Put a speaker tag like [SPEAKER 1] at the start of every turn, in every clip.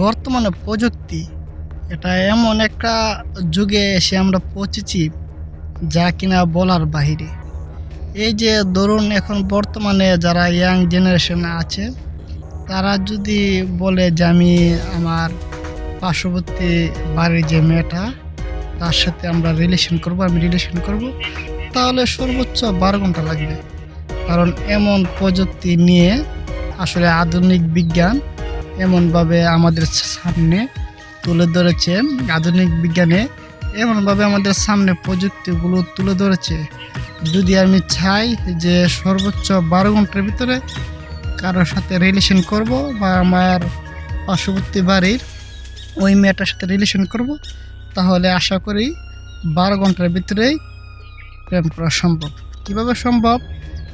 [SPEAKER 1] বর্তমানে প্রযুক্তি, এটা এমন একটা যুগে এসে আমরা পৌঁছেছি যা কিনা বলার বাহিরে। এই যে ধরুন এখন বর্তমানে যারা ইয়াং জেনারেশনে আছে, তারা যদি বলে যে আমি আমার পার্শ্ববর্তী বাড়ির যে মেয়েটা, তার সাথে আমরা রিলেশন করব, আমি রিলেশন করব, তাহলে সর্বোচ্চ বারো ঘণ্টা লাগবে। কারণ এমন প্রযুক্তি নিয়ে আসলে আধুনিক বিজ্ঞান এমনভাবে আমাদের সামনে তুলে ধরেছে আধুনিক বিজ্ঞানে, এমনভাবে আমাদের সামনে প্রযুক্তিগুলো তুলে ধরেছে। যদি আমি চাই যে সর্বোচ্চ বারো ঘণ্টার ভিতরে কারোর সাথে রিলেশন করব বা আমার পার্শ্ববর্তী বাড়ির ওই মেয়েটার সাথে রিলেশন করব, তাহলে আশা করি বারো ঘণ্টার ভিতরেই প্রেম করা সম্ভব। কীভাবে সম্ভব?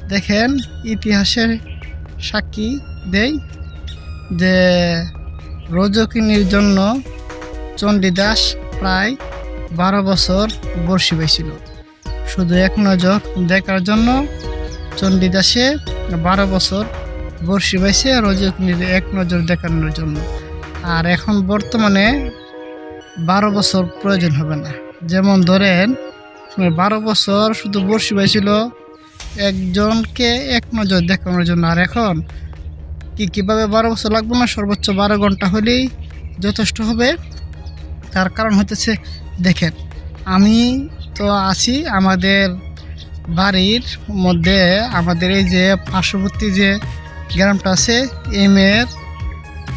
[SPEAKER 1] দেখেন, ইতিহাসের সাক্ষী দেই। যে রজকিনীর জন্য চণ্ডীদাস প্রায় বারো বছর বর্ষি পাইছিল শুধু এক নজর দেখার জন্য চণ্ডীদাসে বারো বছর বর্ষি পাইছে রজকিনীর এক নজর দেখানোর জন্য। আর এখন বর্তমানে বারো বছর প্রয়োজন হবে না। যেমন ধরেন, বারো বছর শুধু বর্ষি পাইছিল একজনকে এক নজর দেখানোর জন্য। আর এখন কি কীভাবে বারো বছর লাগবে না? সর্বোচ্চ বারো ঘণ্টা হলেই যথেষ্ট হবে। তার কারণ হতেছে দেখেন, আমি তো আছি আমাদের বাড়ির মধ্যে, আমাদের এই যে পার্শ্ববর্তী যে গ্রামটা আছে, এই মেয়ের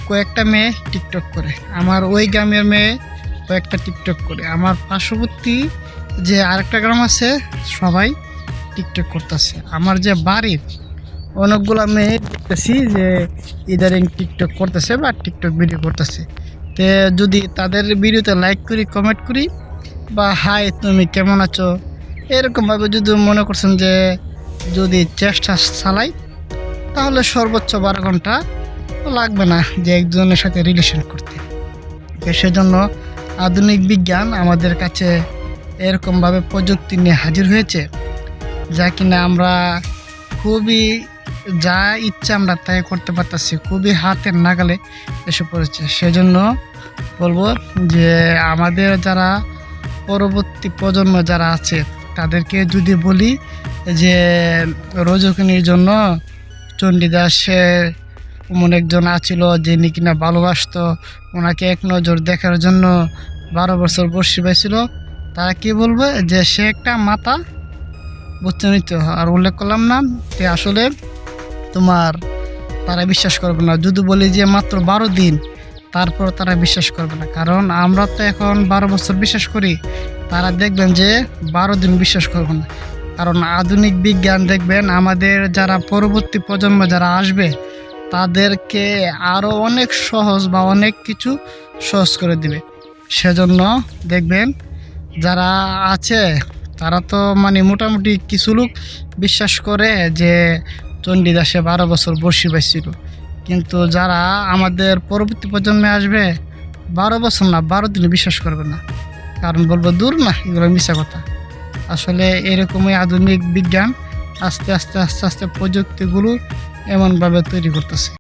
[SPEAKER 1] কয়েকটা মেয়ে টিকটক করে। আমার ওই গ্রামের মেয়ে কয়েকটা টিকটক করে। আমার পার্শ্ববর্তী যে আরেকটা গ্রাম আছে, সবাই টিকটক করতেছে। আমার যে বাড়ির অনেকগুলো মেয়ে দেখতেছি যে ইদারিং টিকটক করতেছে বা টিকটক ভিডিও করতেছে। তে যদি তাদের ভিডিওতে লাইক করি কমেন্ট করি, বা হাই তুমি কেমন আছো? এরকমভাবে যদি মনে করছেন যে যদি চেষ্টা চালাই, তাহলে সর্বোচ্চ বারো ঘণ্টা লাগবে না যে একজনের সাথে রিলেশন করতে। সেজন্য আধুনিক বিজ্ঞান আমাদের কাছে এরকমভাবে প্রযুক্তি নিয়ে হাজির হয়েছে, যা কিনা আমরা খুবই যা ইচ্ছা আমরা তাই করতে পারতেছি, খুবই হাতের নাগালে এসে পড়েছে। সেজন্য বলব যে আমাদের যারা পরবর্তী প্রজন্ম যারা আছে, তাদেরকে যদি বলি যে রজকিনীর জন্য চণ্ডীদাসের এমন একজন আছিল যিনি কিনা ভালোবাসতো, ওনাকে এক নজর দেখার জন্য বারো বছর বসে পাইছিল তারা কি বলবে? যে সে একটা মাতা বুঝতে নিত আর উল্লেখ করলাম না, যে আসলে তোমার তারা বিশ্বাস করবে না। যদি বলি যে মাত্র বারো দিন, তারপর তারা বিশ্বাস করবে না। কারণ আমরা তো এখন বারো বছর বিশ্বাস করি, তারা দেখবেন যে বারো দিন বিশ্বাস করবে না। কারণ আধুনিক বিজ্ঞান দেখবেন, আমাদের যারা পরবর্তী প্রজন্ম যারা আসবে, তাদেরকে আরও অনেক সহজ বা অনেক কিছু সহজ করে দিবে। সেজন্য দেখবেন, যারা আছে, তারা তো মানে মোটামুটি কিছু লোক বিশ্বাস করে যে চণ্ডীদাসে বারো বছর বসি পাইছিল কিন্তু যারা আমাদের পরবর্তী প্রজন্মে আসবে, বারো বছর না, বারো দিনে বিশ্বাস করবে না। কারণ বলব দূর না, এগুলো মিশা কথা। আসলে এরকমই আধুনিক বিজ্ঞান আস্তে আস্তে আস্তে আস্তে প্রযুক্তিগুলো এমনভাবে তৈরি করতেছে।